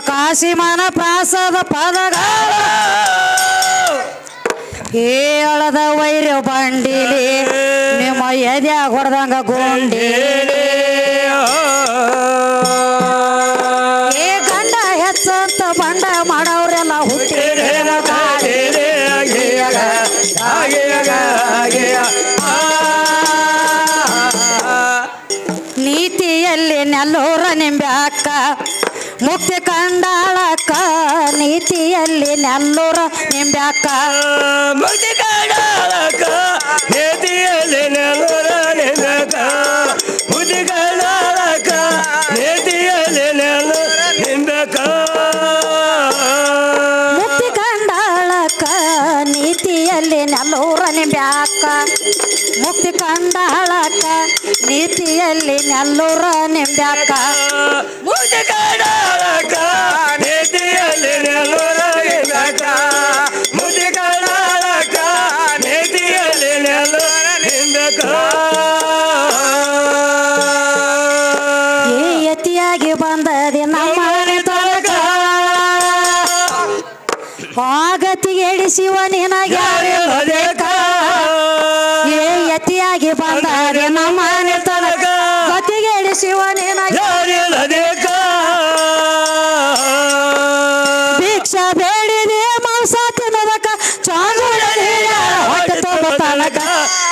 ಕಾಶಿಮನ ಪ್ರಾಸದ ಪದಗಾಲ ಹೇಳದ ವೈರ್ಯ ಬಂಡಿಲಿ ನಿಮ್ಮ ಎದೆ ಹೊಡೆದಂಗ ಗೋಂಡಿ ನೆಲ್ಲೂರ ನಿಂಬೆ ಅಕ್ಕ ಮುಕ್ತಿ ಕಾಡಾಳಕ ನೇತಿಯಲ್ಲಿ ನೆಲೂರ ನಿಂದಕ ಮುಕ್ತಿ ಕಾಡಾಳಕ ನೇತಿಯಲ್ಲಿ ನೆಲ್ಲೂರ ನಿಂದಕ ಮುಕ್ತಿ ಕಂಡಾಳಕ್ಕ ನೀತಿಯಲ್ಲಿ ನೆಲ್ಲೂರ ನಿಂಬ್ಯಾಕ. ಮುಕ್ತಿ ಕಂಡಾಳಕ್ಕ ನೀತಿಯಲ್ಲಿ ನೆಲ್ಲೂರ ನಿಂಬ್ಯಾಕ. ಅಕ್ಕ ಮುಕ್ತಿ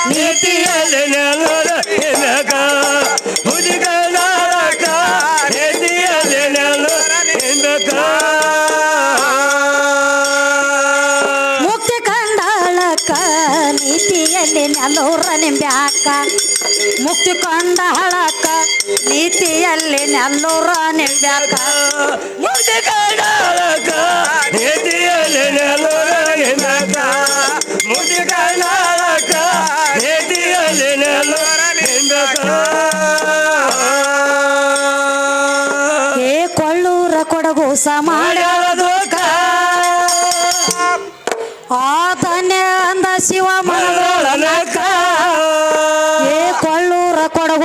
ನೀತಿಯಲ್ಲಿ ನೆಲದ ಹುಲಿಗಳ ನೀತಿಯಲ್ಲಿ ಮುಕ್ತಿ ಕಂಡಾಳಕ್ಕ ನೀತಿಯಲ್ಲಿ ಮುಕ್ತಿ ನೀತಿಯಲ್ಲಿ ನೆಲ್ಲೂರ ನಿಂಬೆ ಅಕ್ಕ ಮುದಿಗಳಕ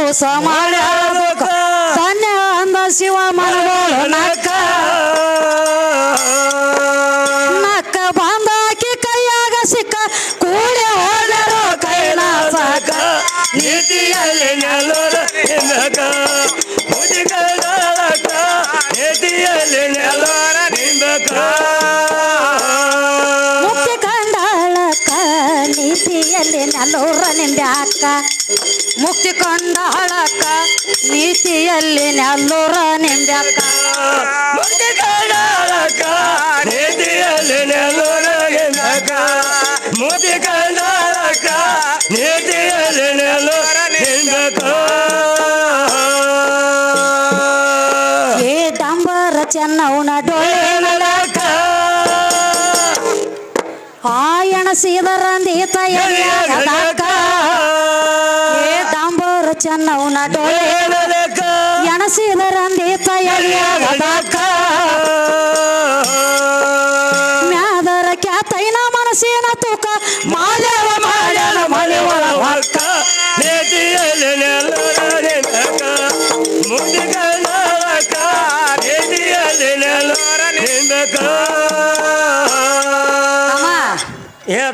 ಕೊಡಗು ಸಮಾಡ ತನ್ನ ಅಂದ ಶಿವ ಮನಗಳು ನಕ್ಕ. ಬಂದಾಕಿ ಕೈಯಾಗ ಸಿಕ್ಕ. ಕೂಡಿ ಹೋದರು ಕೈಲಾಸಕ ನೀತಿಯಲ್ಲಿ ನೆಲದ ನಿಂದಕ ಮುದಿಗಳಕ ನೀತಿಯಲ್ಲಿ ನೆಲದ ನಿಂದಕ. ಮುಕ್ತಿ ಕಂಡಾಳಕ್ಕ ನೀತಿಯಲ್ಲಿ ನೆಲ್ಲೂರ ನಿಂಬೆ ಅಕ್ಕ ಕಂಡ ಹಳಕ್ಕ ನೀತಿಯಲ್ಲಿ ನೆಲ್ಲೂರ ಮುಕ್ತಿ ಕಂಡ ಮುದಿಗಳಕ ನೀತಿಯಲ್ಲಿ ನೆಲದ ಹಿಂದಕ ಮುದಿಗಳಕ ನೀತಿಯಲ್ಲಿ ನೆಲ್ಲೂರ ನಿಂಬ್ಯಾಕ. ಏ ಡಂಬರ ಚೆನ್ನವನ ಡೊಳ್ಳೆ ನಲಕ ಆಯಣ ಸೀದರಂದೀತ ಎಲ್ಲಿಯಾಗದಾಕ ಏ ಡಂಬರ ಚೆನ್ನವನ ಡೊಳ್ಳೆ ಎಣಸಿದರಂದಿ ಎಲ್ಲಿಯಾಗದಾಕ ಮ್ಯಾದರ ಕ್ಯಾತೈನ ಮನಸ್ಸಿನ ತೂಕ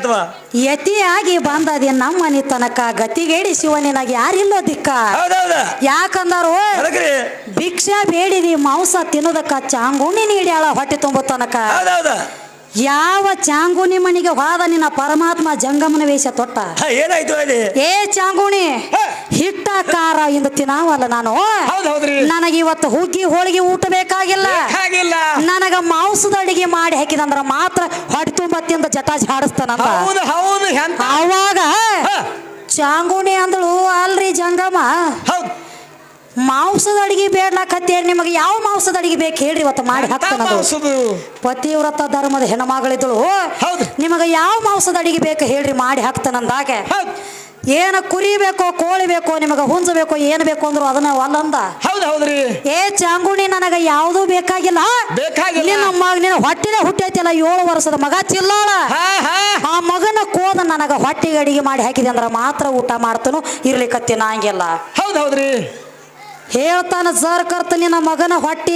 ಹೇಳ್ತವ ಯತಿಯಾಗಿ ಬಂದದಿ ನಮ್ಮ ಮನೆ ತನಕ ಗತಿಗೇಡಿ ಶಿವನಿನಾಗ ಯಾರಿಲ್ಲೋ ದಿಕ್ಕ. ಹೌದೌದ. ಯಾಕಂದರು? ಅದಕ್ರಿ ಭಿಕ್ಷಾ ಬೇಡಿದಿ ಮಾಂಸ ತಿನ್ನೋದಕ್ಕ ಚಾಂಗುಣಿ ನೀಡ್ಯಾಳ ಹೊಟ್ಟೆ ತುಂಬೋ ತನಕ. ಹೌದೌದ. ಯಾವ ಚಾಂಗುಣಿ ಮನಿಗೆ ಹೋದ ನಿನ್ನ ಪರಮಾತ್ಮ ಜಂಗಮನ ವೇಷ ತೊಟ್ಟ? ಏನಾಯ್ತು ಅಲ್ಲಿ? ಏ ಚಾಂಗುಣಿ. ಹಿಟ್ಟ ಕಾರ ಇಂದ ತಿನ್ನಾವಲ್ಲ ನಾನು. ನನಗೆ ಇವತ್ತು ಹುಗ್ಗಿ ಹೋಳಿಗೆ ಊಟ ಬೇಕಾಗಿಲ್ಲ. ನನಗ ಮಾಂಸದ ಅಡಿಗೆ ಮಾಡಿ ಹಾಕಿದಂದ್ರ ಮಾತ್ರ ಹೊಟ್ಟೆ ತುಂಬ ತಿಂದ ಜಟ ಜಾಡಿಸ್ತಾನಂತ ಹೌದು ಹೌದು ಎಂತ? ಅವಾಗ ಚಾಂಗುಣಿ ಅಂದಳು ಅಲ್ರಿ ಜಂಗಮ್ಮ ಮಾಂಸದ ಅಡಿಗೆ ಬೇಡ್ಲಾಕತ್ತೇಳಿ ನಿಮಗೆ ಯಾವ ಮಾಂಸದ ಅಡಿಗೆ ಬೇಕು ಹೇಳ್ರಿ ಇವತ್ತು ಮಾಡಿ ಹಾಕ್ತಾನದು ಪತಿವ್ರತ ಧರ್ಮದ ಹೆಣ್ಮಗಳಿದ್ದಳು ಹೌದು. ನಿಮಗೆ ಯಾವ ಮಾಂಸದ ಅಡಿಗೆ ಬೇಕು ಹೇಳ್ರಿ ಮಾಡಿ ಹಾಕ್ತಾನಂದಾಗ ಏನ ಕುರಿ ಬೇಕೋ ಕೋಳಿ ಬೇಕೋ ನಿಮಗೆ ಹುಂಜ ಬೇಕೋ ಏನು ಬೇಕು ಅಂದ್ರು ಅದನ್ನ ಒಂದಂದ ಹೌದು ಹೌದ್ರಿ. ಏ ಚಾಂಗುಣಿ ನನಗ ಯಾವುದು ಬೇಕಾಗಿಲ್ಲ. ಬೇಕಾಗಿಲ್ಲ. ನಮ್ಮ ಮಗ ನಿನ್ನ ಹೊಟ್ಟಿನ ಹುಟ್ಟೈತಿಲ್ಲ ಏಳು ವರ್ಷದ ಮಗ ಚಿಲ್ಲೋಳ. ಆ ಮಗನ ಕೋದ ನನಗ ಹೊಟ್ಟಿಗೆ ಅಡಿಗೆ ಮಾಡಿ ಹಾಕಿದೆ ಅಂದ್ರೆ ಮಾತ್ರ ಊಟ ಮಾಡ್ತನು ಇರ್ಲಿಕ್ಕೆ ನಂಗಿಲ್ಲ ಹೌದು ಹೌದ್ರಿ. ಹೇಳ್ತಾನ ಸರ್ ಕರ್ತ ನಿನ್ನ ಮಗನ ಹೊಟ್ಟಿ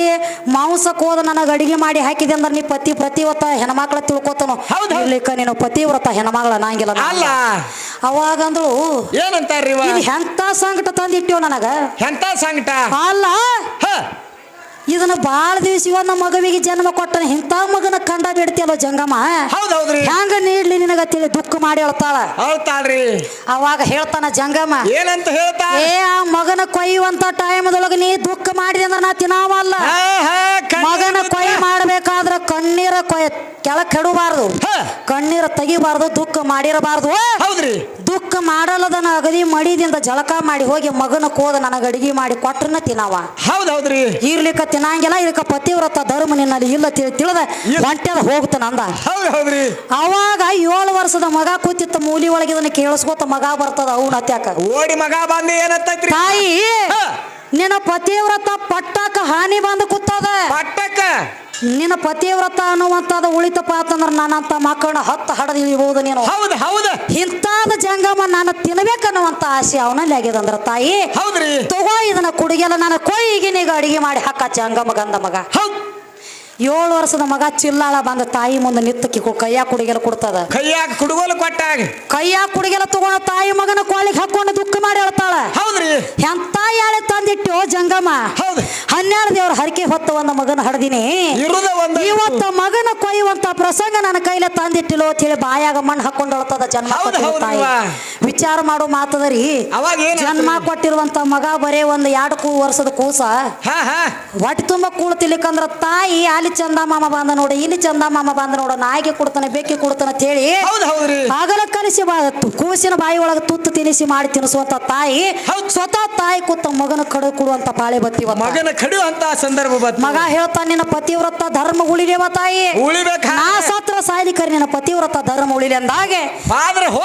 ಮಾಂಸಕ್ಕೆ ಹೋದ ನನಗೆ ಅಡಿಗೆ ಮಾಡಿ ಹಾಕಿದೆ ಅಂದ್ರೆ ನೀ ಪತಿ ಪ್ರತಿವತ್ತ ಹೆಣ್ಮಕ್ಳ ತಿಳ್ಕೊತಾನು. ಇರ್ಲಿಕ್ಕ ನೀನು ಪತಿವ್ರತ ಹೆಣ್ಮಗಳ ನಂಗಿಲ್ಲ ಅಲ್ಲ. ಅವಾಗ ಅಂದ್ರು ಏನಂತಾರ್ರಿ ಇವ ಇದು ಎಂತ ಸಂಕಟ ತಂದಿಟ್ಟಿವ್ ನನಗ? ಎಂತ ಸಂಕಟ? ಅಲ್ಲ ಹ. ಇದನ್ನ ಬಾಳ ದಿವಸ ಇವನ್ನ ಮಗುವಿಗೆ ಜನ್ಮ ಕೊಟ್ಟನ ಇಂಥ ಮಗನ ಕಂಡ ಬಿಡ್ತಿಯಲ್ಲ ಜಂಗಮ್ಮ? ಹ್ಯಾಂಗ ನೀಡ್ಲಿ ನಿನಗ ತಿಳಿ ದುಃಖ ಮಾಡಿ ಹೇಳ್ತಾಳ. ಹೇಳ್ತಾಳ್ರಿ ಅವಾಗ ಹೇಳ್ತಾನ ಜಂಗಮ್ಮ ಏನಂತ ಹೇಳ್ತಾ? ಏ ಆ ಮಗನ ಕೊಯ್ಯುವಂತ ಟೈಮ್ದೊಳಗ ನೀ ದುಃಖ ಮಾಡಿದ ಅಂದ್ರೆ ನಾ ತಿನ್ನಾವಲ್ಲ. ಮಗನ. ಕೊಯ್ ಮಾಡ್ಬೇಕಾದ್ರ ಕಣ್ಣೀರ ಕೊಯ್ ಕೆಳ ಕೆಡಬಾರ್ದು. ಕಣ್ಣೀರ ತೆಗಿಬಾರ್ದು ದುಃಖ ಮಾಡಿರಬಾರ್ದು. ಹೌದ್ರಿ. ದುಃಖ ಮಾಡಲ್ಲದನ ಅಗದಿ ಮಡಿದಿಂದ ಜಳಕ ಮಾಡಿ ಹೋಗಿ ಮಗನ ಕೋದ ನನಗ ಅಡಿಗೆ ಮಾಡಿ ಕೊಟ್ರನ ತಿನ್ನವ. ಹೌದೌದ್ರಿ. ಇರ್ಲಿಕ್ಕ ತಿನ್ನಂಗಿಲ್ಲ ಇದಕ್ಕ ಪತಿವ್ರತ ಧರ್ಮ ನಿನ್ನಲ್ಲಿ ಇಲ್ಲ ತಿಳಿ ತಿಳಿದ ಹೊಂಟ್ಯದ ಹೋಗ್ತಾನ ಅಂದ ಹೌದ್ ಹೌದ್ರಿ ಅವಾಗ ಏಳು ವರ್ಷದ ಮಗ ಕೂತಿತ್ತ ಮೂಲಿ ಒಳಗೆ ಇದನ್ನ ಕೇಳಿಸ್ಕೋತ ಮಗ ಬರ್ತದ ಅವನ ಹತ್ಯಾಕ ಓಡಿ ಮಗ ಬಂದು ತಾಯಿ. ನಿನ್ನ ಪತಿವ್ರತ ಪಟ್ಟಕ್ಕ ಹಾನಿ ಬಂದು ಕೂತದ. ಪಟ್ಟಕ್ಕ? ನಿನ್ನ ಪತಿವ್ರತ ಅನ್ನುವಂಥದ್ದು ಉಳಿತಪ್ಪ ಅಂತಂದ್ರ ನಾನಂತ ಮಕ್ಕಳನ್ನ ಹತ್ತು ಹಡದು ಇಳಿಬಹುದು ನೀನು. ಹೌದು ಹೌದು. ಇಂಥದ ಜಂಗಮ ನಾನು ತಿನ್ಬೇಕನ್ನುವಂತ ಆಸೆ ಅವನಲ್ಲಿ ಆಗಿದೆ ಅಂದ್ರ ತಾಯಿ. ಹೌದ್ರಿ. ತಗೋ ಇದನ್ನ ಕುಡಿಗೆಲ್ಲ ನಾನು ಕೊಯ್ಗಿನೀಗ ಅಡಿಗೆ ಮಾಡಿ ಹಾಕ ಜಂಗಮ ಗಂಧ ಮಗ ಹೌದ್. ಏಳು ವರ್ಷದ ಮಗ ಚಿಲ್ಲಾಳ ಬಂದ ತಾಯಿ ಮುಂದೆ ನಿತ್ತಕ್ಕಿ ಕೈಯಾಗ ಕುಡಿಗೆಲ ಕೊಡ್ತದ. ಕೈಯಾಗ ಕುಡುಗೋಲು ಕೊಟ್ಟಾಗ. ಕೈಯಾಗ ಕುಡಿಗೆಲ ತಗೊಂಡ ತಾಯಿ ಮಗನ ಕೋಳಿಗೆ ಹಾಕೊಂಡು ದುಃಖ ಮಾಡಿ ಹೇಳ್ತಾಳ. ಹೌದ್ರಿ. ಎಂತ ಯಾಳೆ ತಂದಿಟ್ಟು ಜಂಗಮ್ಮ. ಹನ್ನೆರಡು ದೇವ್ರ ಹರಕೆ ಹೊತ್ತ ಒಂದು ಮಗನ ಹಡ್ದಿನಿ. ಇವತ್ತ ಮಗನ ಕೊಯ್ಯುವಂತ ಪ್ರಸಂಗ ನನ್ನ ಕೈಲೆ ತಂದಿಟ್ಟಿಲೋ ಅಂತ ಹೇಳಿ ಬಾಯಾಗ ಮಣ್ಣು ಹಾಕೊಂಡು ಹೇಳ್ತದ ಜನ್ಮ ತಾಯಿ. ವಿಚಾರ ಮಾಡೋ ಮಾತದರಿ. ಜನ್ಮ ಕೊಟ್ಟಿರುವಂತ ಮಗ ಬರೇ ಒಂದು ಎರಡು ಕೂ ವರ್ಷದ ಕೂಸ. ಹೊಟ್ಟೆ ತುಂಬ ಕೂಳ್ತಿಲಿಕ್ಕಂದ್ರ ತಾಯಿ ಅಲ್ಲಿ ಚಂದ ಮಾಮ ಬಂದ ನೋಡು ಇಲ್ಲಿ ಚಂದ ಮಾಮ ಬಂದ ನೋಡು ನಾಯಿಗೆ ಕೊಡ್ತಾನೆ ಬೇಕಿ ಕೊಡ್ತಾನೆ ಅಂತ ಹೇಳಿ ಹಗಲ ಹೌದ್ರಿ ಆಗಲ ಕಲಿಸಿ ಬಾ ಕೂಸಿನ ಬಾಯಿ ಒಳಗೆ ತುತ್ತು ತಿನಿಸಿ ಮಾಡಿ ತಿನ್ನಿಸುವಂತ ತಾಯಿ ಹೌದ್. ಸ್ವತಃ ತಾಯಿ ಕೂತ ಮಗನ ಕಡು ಕೊಡುವಂತ ಪಾಳೆ ಬತ್ತಿವ ಮಗನ ಕಡಿಯುವಂತ ಸಂದರ್ಭ ಬಂತು ಮಗ ಹೇಳ್ತಾ ನಿನ್ನ ಪತಿವ್ರತ ಧರ್ಮ ಉಳಿಲೇವ ತಾಯಿ? ಉಳಿಬೇಕ. ನಾ ಸತ್ರ ಸಾಯಲಿಕರಿ ನಿನ್ನ ಪತಿವ್ರತ ಧರ್ಮ ಉಳಿಲಿ ಅಂದಾಗೆ.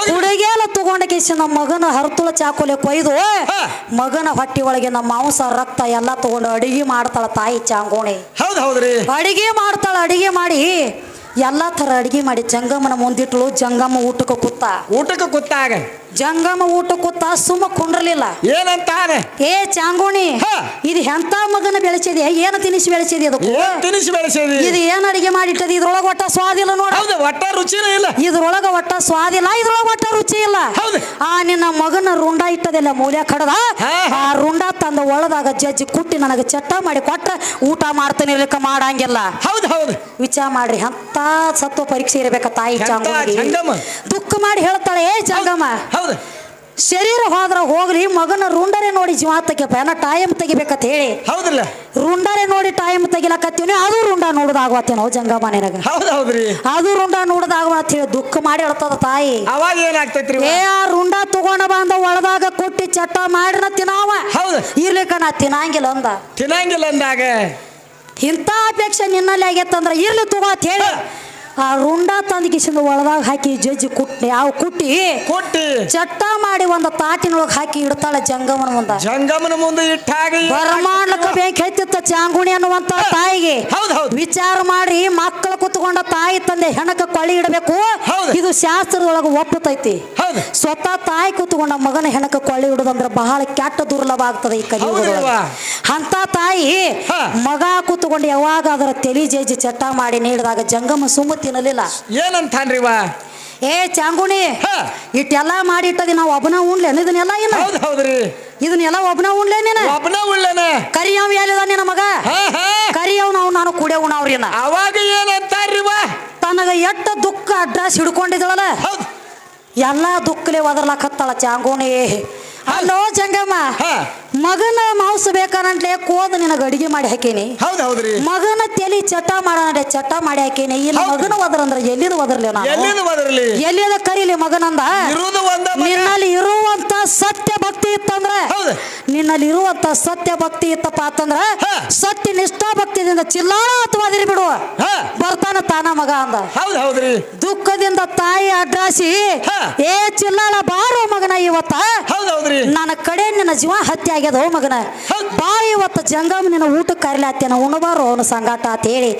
ಹುಡುಗಿಯಲ್ಲ ತಗೊಂಡ ನಮ್ಮ ಮಗನ ಹರತುಳ ಚಾಕೋಲೆ ಕೊಯ್ದು ಮಗನ ಹೊಟ್ಟಿ ಒಳಗೆ ನಮ್ಮ ಮಾಂಸ ರಕ್ತ ಎಲ್ಲ ತಗೊಂಡು ಅಡಿಗೆ ಮಾಡ್ತಾಳ ತಾಯಿ ಚಾಂಗೋಣಿ. ಹೌದು ಹೌದ್ರಿ ಅಡಿಗೆ ಮಾಡ್ತಾಳೆ, ಅಡಿಗೆ ಮಾಡಿ. ಎಲ್ಲಾ ತರ ಅಡಿಗೆ ಮಾಡಿ. ಜಂಗಮನ ಮುಂದಿಟ್ಲು ಜಂಗಮ ಊಟಕ್ಕೆ ಕೂತ ಊಟಕ್ಕೆ ಕೂತಾಗ ಜಂಗಮ ಊಟ ಕೂತ ಸುಮ್ಮ ಕುಂಡ್ರಲಿಲ್ಲ. ಏನಂತಾನೆ? ಏ ಚಾಂಗೋಣಿ ಇದು ಎಂತ ಮಗನ ಬೆಳೆಸಿದೆ? ಏನು ತಿನಿಸಿ ಬೆಳೆಸಿದೆ ಅದು ಏನ್ ತಿನಿಸಿ ಬೆಳೆಸಿದೆ? ಇದು ಏನು ಅಡಿಗೆ ಮಾಡಿಟ್ಟದ? ಇದ್ರೊಳಗೆ ಒಟ್ಟ ಸ್ವಾದಿಲ್ಲ ನೋಡ. ಹೌದು ಒಟ್ಟ ರುಚಿನೇ ಇಲ್ಲ. ಇದ್ರೊಳಗ ಒಟ್ಟ ಸ್ವಾದಿಲ್ಲ ಇದ್ರೊಳಗೆ ಒಟ್ಟ ರುಚಿ ಇಲ್ಲ. ಆ ನಿನ್ನ ಮಗನ ರುಂಡ ಇಟ್ಟದಿಲ್ಲ ಮೂಲ್ಯ ಕಡದ. ಆ ರುಂಡ ತಂದ ಒಳದಾಗ ಜಜ್ಜಿ ಕುಟ್ಟಿ ನನಗೆ ಚಟ್ಟ ಮಾಡಿ ಕೊಟ್ಟ ಊಟ ಮಾಡ್ತಾನೆ ಇರ್ಲಿಕ್ಕ ಮಾಡಂಗಿಲ್ಲ. ಹೌದು ಹೌದು. ವಿಚಾರ ಮಾಡ್ರಿ ಅಂತ ಸತ್ವ ಪರೀಕ್ಷೆ ಇರ್ಬೇಕ ತಾಯಿ ಚಾಂಗುಣಿ. ದುಃಖ ಮಾಡಿ ಹೇಳ್ತಾಳೆ ಏ ಜಂಗಮ? ಹೌದು. ಶರೀರ ಹೋದ್ರ ಹೋಗ್ಲಿ ಮಗನ ರುಂಡರೆ ನೋಡಿ ಜೀವ ತೆಗಿಯಪ್ಪ. ಏನ ಟೈಮ್ ತೆಗಿಬೇಕಂತ ಹೇಳಿ. ಹೌದಿಲ್ಲ ರುಂಡರೆ ನೋಡಿ ಟೈಮ್ ತೆಗಿಲಕತ್ತೀನಿ ಅದು ರುಂಡ ನೋಡುದಾಗತ್ತೇನೋ ಜಂಗಮ ನಿನಗ. ಹೌದು ಹೌದ್ರಿ. ಅದು ರುಂಡ ನೋಡುದಾಗ ಅಂತ ಹೇಳಿ ದುಃಖ ಮಾಡಿ ಹೇಳ್ತದ ತಾಯಿ. ಅವಾಗ ಏನಾಗ್ತೈತ್ರಿ ಏ ಆ ರುಂಡ ತಗೊಂಡ ಬಂದ ಒಳದಾಗ ಕೊಟ್ಟಿ ಚಟ್ಟ ಮಾಡಿನ ತಿನ್ನಾವ. ಹೌದು. ಇರ್ಲಿಕ್ಕ ನಾ ತಿನ್ನಂಗಿಲ್ಲ ಅಂದ. ತಿನ್ನಂಗಿಲ್ಲ ಅಂದಾಗ? ಇಂಥ ಅಪೇಕ್ಷೆ ನಿನ್ನಲ್ಲಿ ಆಗೈತಂದ್ರ ಇರ್ಲಿ ತಗೋ ಅಂತ ಹೇಳಿ. ಆ ರುಂಡ ತಂದ ಕಿಸಿಂದ ಒಳದಾಗ ಹಾಕಿ ಜಜ್ಜಿ ಕುಟ್ಟಿ. ಯಾವ ಕುಟ್ಟಿ ಕುಟ್ಟಿ. ಚಟ್ಟ ಮಾಡಿ ಒಂದು ತಾಟಿನೊಳಗೆ ಹಾಕಿ ಇಡ್ತಾಳೆ ಜಂಗಮನ ಮುಂದ. ಜಂಗಮನ ಮುಂದೆ ಇಟ್ಟಾಗಿ ಬರ್ಮಾಡ್ಲಕ್ಕ ಬೇಕ ಚಾಂಗುಣಿ ಅನ್ನುವಂತ ತಾಯಿಗೆ. ಹೌದ್ ಹೌದ್. ವಿಚಾರ ಮಾಡಿ ಮಕ್ಕಳು ಕುತ್ಕೊಂಡ ತಾಯಿ ತಂದೆ ಹೆಣಕ ಕೊಳ್ಳಿ ಇಡಬೇಕು. ಇದು ಶಾಸ್ತ್ರದೊಳಗೆ ಒಪ್ಪತೈತಿ. ಸ್ವತಃ ತಾಯಿ ಕೂತ್ಕೊಂಡ ಮಗನ ಹೆಣಕ ಕೊಳ್ಳಿ ಇಡುದಂದ್ರ ಬಹಳ ಕೆಟ್ಟ ದುರ್ಲಭ ಆಗ್ತದೆ ಈ ಕಲಿಯುಗದೊಳಗೆ? ಅಂತ ತಾಯಿ. ಮಗ ಕೂತ್ಕೊಂಡು ಯಾವಾಗ ಅದರ ತಲಿ ಜೇಜಿ ಚಟ್ಟ ಮಾಡಿ ನೀಡಿದಾಗ ಜಂಗಮ ಸುಮ್ಮ ತಿನ್ನಲಿಲ್ಲ ಏನಂತ ಏ ಚಾಂಗುಣಿ. ಇಟ್ಟೆಲ್ಲ ಮಾಡಿ ಇಟ್ಟದಿ ನಾವು ಒಬ್ಬನ ಉಣ್ಲೇನು ಇದನ್ನೆಲ್ಲ ಏನು? ಹೌದ್ರಿ. ಇದನ್ನೆಲ್ಲ ಒಬ್ಬನ ಉಣ್ಲೇ ನೀನ? ಒಬ್ಬನ ಕರಿಯವ್ ಎಲ್ಲಿದ ನಿನ್ನ ಮಗ? ಕರಿಯವ್ ನಾವು ನಾನು ಕೂಡೆ ಉಣವ್ರಿ ಅವಾಗ ಏನಂತಾರ್ರಿ ತನಗ ಎಟ್ಟ ದುಃಖ ಅಡ್ರೆಸ್ ಹಿಡ್ಕೊಂಡಿದ್ದಳಲ್ಲ ಎಲ್ಲ ದುಃಖಲೆ ಒದರ್ಲಾಕತ್ತಾಳ ಚಾಂಗೋಣಿ. ಅಲ್ಲೋ ಜಂಗಮ್ಮ ಮಗನ ಮಾಂಸ ಬೇಕಂಟ್ಲೆ ಕೋದ ನಿನಗೆ ಅಡಿಗೆ ಮಾಡಿ ಹಾಕೇನಿ. ಮಗನ ತಲಿ ಚಟ ಮಾಡೋಣ ಚಟ ಮಾಡಿ ಹಾಕೇನಿ. ಇಲ್ಲಿ ಮಗನ ಒದರಂದ್ರ ಎಲ್ಲಿದ ಒದರ್ಲಿ ನಾನು? ಎಲ್ಲಿಂದ ಕರೀಲಿ ಮಗನಂದ. ನಿನ್ನಲ್ಲಿ ಇರುವಂತ ಸತ್ಯ ಭಕ್ತಿ ಇತ್ತಂದ್ರ. ನಿನ್ನಲ್ಲಿ ಇರುವಂತ ಸತ್ಯ ಭಕ್ತಿ ಇತ್ತಪ್ಪ ಅಂತಂದ್ರ ಹಾ. ಸತ್ಯ ನಿಷ್ಠಾ ಭಕ್ತಿಯಿಂದ ಚಿಲ್ಲಾರ ಅಥವಾ ಅದಿರಿ ಬಿಡುವ ಬರ್ತಾನ ತಾನ ಮಗ ಅಂದ. ಹೌದ್ ಹೌದ್ರಿ. ದುಃಖದಿಂದ ತಾಯಿ ಅಡ್ರಾಸಿ ಏ ಚಿಲ್ಲಾಳ ಬಾರೋ ಮಗನ ಇವತ್ತ. ನನ್ನ ಕಡೆ ನಿನ್ನ ಜೀವ ಹತ್ಯೆ ಆಗ್ಯದ ಓ ಮಗನ. ಬಾ ಇವತ್ತ ಜಂಗಮ್ ನಿನ್ನ ಊಟಕ್ಕೆ ಕರಿಲಾತ್ತೇನ ಉಣಬಾರೋ ಅವನು ಸಂಗಾಟ ಅಂತ ಹೇಳಿ.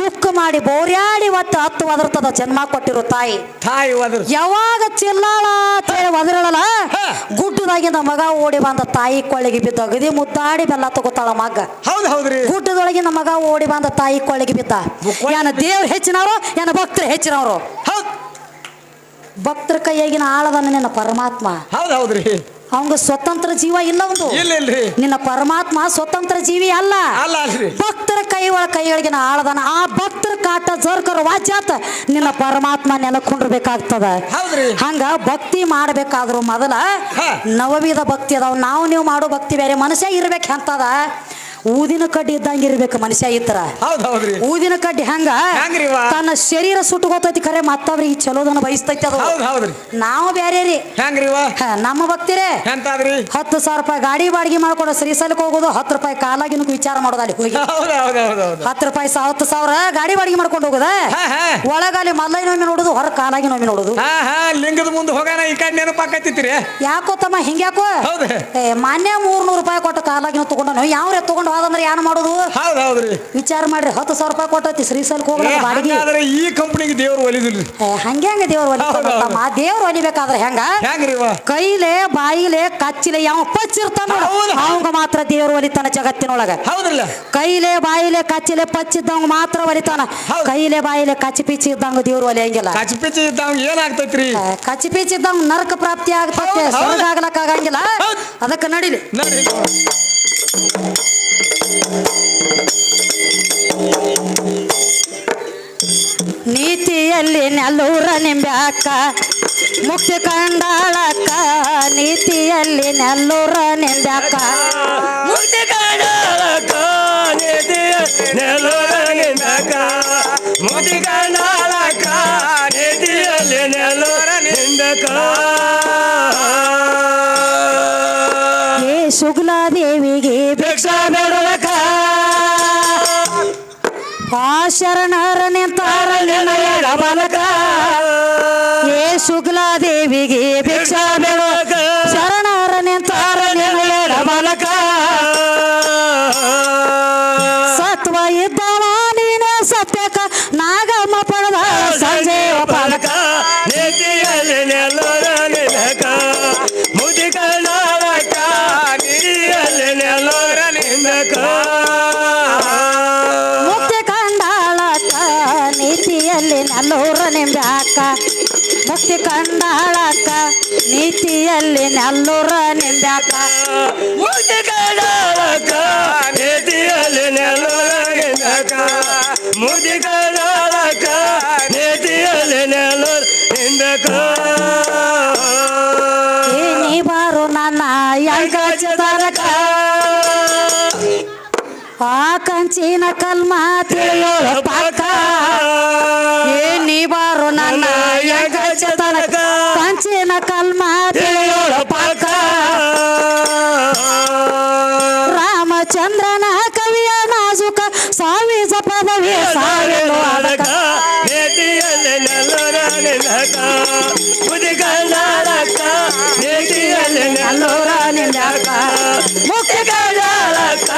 ದುಃಖ ಮಾಡಿ ಬೋರ್ಯಾಡಿ ಇವತ್ತು ಹತ್ತು ಒದರ್ತದ ಜನ್ಮ ಕೊಟ್ಟಿರೋ ತಾಯಿ. ತಾಯಿ ಯಾವಾಗ ಚಿಲ್ಲಾಳ ಅಂತ ಹೇಳಿ ಒದರಳಲ್ಲ ಗುಡ್ಡದಾಗಿಂದ ಮಗ ಓಡಿ ಬಂದ ತಾಯಿ ಕೊಳ್ಳಿಗೆ ಬಿದ್ದ ಅಗದಿ ಮುದ್ದಾಡಿ ಬೆಲ್ಲ ತಗೋತಾಳ ಮಗ. ಹೌದ್ ಹೌದ್ರಿ. ಗುಡ್ಡದೊಳಗಿನ ಮಗ ಓಡಿ ಬಂದ ತಾಯಿ ಕೊಳ್ಳಿಗೆ ಬಿದ್ದ. ಏನ ದೇವ್ ಹೆಚ್ಚಿನವರು ಏನ ಭಕ್ತರು ಹೆಚ್ಚಿನವರು? ಭಕ್ತರ ಕೈಯಾಗಿನ ಆಳದನ್ನ ನಿನ್ನ ಪರಮಾತ್ಮ. ಹೌದು ಹೌದ್ರಿ. ಅವಂಗ ಸ್ವತಂತ್ರ ಜೀವ ಇಲ್ಲ ಒಂದು ನಿನ್ನ ಪರಮಾತ್ಮ ಸ್ವತಂತ್ರ ಜೀವಿ ಅಲ್ಲ. ಭಕ್ತರ ಕೈ ಒಳ ಕೈಯೊಳಗಿನ ಆಳದನ ಆ ಭಕ್ತರ ಕಾಟ ಜರ್ಕರ ವಾಚ್ಯಾತ ನಿನ್ನ ಪರಮಾತ್ಮ ನೆಲಕೊಂಡಿರ್ಬೇಕಾಗ್ತದ ಹಂಗ ಭಕ್ತಿ ಮಾಡ್ಬೇಕಾದ್ರು ಮೊದಲ ನವವಿಧ ಭಕ್ತಿ ಅದಾವ. ನಾವು ನೀವು ಮಾಡೋ ಭಕ್ತಿ ಬೇರೆ ಮನುಷ್ಯ ಇರ್ಬೇಕು ಅಂತದ ಊದಿನ ಕಡ್ಡಿ ಇದ್ದಂಗೆ ಇರ್ಬೇಕು ಮನುಷ್ಯ ಹೌದ್ರಿ. ಊದಿನ ಕಡ್ಡಿ ಹಂಗ? ತನ್ನ ಶರೀರ ಸುಟ್ಟುಗೋತೈತಿ ಖರೆ ಮತ್ತವ್ರಿಗೆ ಚಲೋದನ್ನ ಬಯಸ್ತೈತಿ ಅದು. ಹೌದ್ ಹೌದ್ರಿ. ನಾವು ಬೇರೆ ರೀ. ಹ, ನಮ್ಮ ಭಕ್ತಿರೇ. ಎಂತಾದ್ರಿ? ಹತ್ತು ಸಾವಿರ ರೂಪಾಯಿ ಗಾಡಿ ಬಾಡಿಗೆ ಮಾಡ್ಕೊಂಡು ಶ್ರೀಸಲಕ್ಕೆ ಹೋಗೋದು ಹತ್ತು ರೂಪಾಯಿ ಕಾಲಾಗಿನ ವಿಚಾರ ಮಾಡೋದು ಅಲ್ಲಿ ಹೋಗಿ. ಹೌದ್ ಹೌದ್ ಹೌದ್ ಹೌದ್. ಹತ್ತು ರೂಪಾಯಿ ಸಾ- ಹತ್ತು ಸಾವಿರ ಗಾಡಿ ಬಾಡಿಗೆ ಮಾಡ್ಕೊಂಡು ಹೋಗುದ? ಹಾ ಹಾ. ನೋಮಿ ಮಲ್ಲೈನೊಮ್ಮೆ ನೋಡುದು ಹೊರ ಕಾಲಾಗಿನೊಮ್ಮೆ ನೋಡುದು. ಹಾ ಹಾ ಲಿಂಗದ ಮುಂದೆ ಹೋಗೋಣ ಈ ಕಡೆ ನೆನಪಾಕತ್ತಿತ್ರಿ ಯಾಕೋ ತಮ್ಮ ಹಿಂಗ್ಯಾಕೋ? ಹೌದು. ಏ ಮಾನ್ಯ ಮೂರ್ನೂರು ರೂಪಾಯಿ ಕೊಟ್ಟ ಕಾಲಾಗಿನ ತಗೊಂಡ ಯಾವ್ರೆ ತಗೊಂಡು ಹೋದಂದ್ರೆ ಏನು ಮಾಡೋದು? ಹೌದ್ ಹೌದ್ರಿ. ವಿಚಾರ ಮಾಡ್ರಿ ಹತ್ತು ಸಾವಿರ ರೂಪಾಯಿ ಕೊಟ್ಟೈತಿ ಶ್ರೀಸೈಲ್ಕ್ ಹೋಗ್ಲ ಏ, ಬಾಡಿಗೆ. ಹಂಗಾದ್ರೆ ಈ ಕಂಪನಿಗೆ ದೇವ್ರು ಒಲಿದಿಲ್ರಿ. ಹಂಗೆ ಹಂಗೆ ದೇವ್ರು ಹೌದು, ದೇವ್ರು ಒಲಿಬೇಕಾದ್ರೆ ಹೆಂಗ? ಕೈಲೆ ಬಾಯಿಲೆ ಕಚ್ಚಿಲೆ ಯಾವ ಪಚ್ಚಿರ್ತಾನ ಹೌದು. ಅವಂಗ ಮಾತ್ರ ದೇವ್ರು ಒಲಿತಾನ ಜಗತ್ತಿನೊಳಗ. ಹೌದ್ರಲ್ಲ. ಕೈಲೆ ಬಾಯಿಲೆ ಕಚ್ಚಿಲೆ ಪಚ್ಚಿದ್ದಂಗ ಮಾತ್ರ ಒಲಿತಾನ. ಹೌದು. ಕೈಲೆ ಬಾಯಿಲೆ ಕಚ್ಚಿ ಪಿಚ್ಚಿ ಇದ್ದಂಗ ದೇವ್ರು ಒಲಿಯಂಗಿಲ್ಲ. ಕಚ್ ಪಿಚಿ ಇದ್ದಾವ ಏನಾಗ್ತೈತ್ರಿ? ಕಚ್ಚಿ ಪಿಚ್ಚಿ ಇದ್ದಂಗ ನರಕ ಪ್ರಾಪ್ತಿ ಆಗ್ತೈತೆ ಹೌದು, ಹೌದು. ಸ್ವರ್ಗ ಆಗ್ಲಕ್ಕ ಆಗಂಗಿಲ್ಲ ಹೌದು. ಅದಕ್ಕೆ ನಡಿಲಿ. ನೋಡ್ರಿ ನೆಲ್ಲೂರ ನಿಂಬ್ಯಾಕ ಮುಕ್ತಿ ಕಂಡಾಳಕ್ಕ, ನೀತಿಯಲ್ಲಿ ನೆಲ್ಲೂರ ನಿಂಬ್ಯಾಕ ಮುಕ್ತಿ ಕಾಣಾಳಕ ನೆಲ್ಲೂರ ನಿಂಬ್ಯಾಕ ಮುಕ್ತಿ ಕಂಡಾಳಕ್ಕ, ನೀತಿಯಲ್ಲಿ ನೆಲ್ಲೂರ ಏ ನೀತಿಯಲ್ಲಿ ನಲ್ಲೂರ ಮುಕ್ತಿ ಕಾಣಾಳಕ ನೇತಿಯಲ್ಲಿ ನೆಲೂರನಿಂದಕ ಮುಕ್ತಿ ಕಾಣಾಳಕ ನೇತಿಯಲ್ಲಿ ಏ ನೀ ಬಾರು ನನ್ನ ಯಂಗ ಚಿತ್ರಕ ಆ ಕಂಚಿನ ಕಲ್ಮ ತಿಳಿಯೋಳ ಪಾಕ. ನಡಕ ಮುದಿಗಳ ನಡಕ ನೀತಿಯಲ್ಲಿ ನೆಲ್ಲೂರ ನಿಂದಕ ಮುಕ್ತಿಗಳ ನಡಕ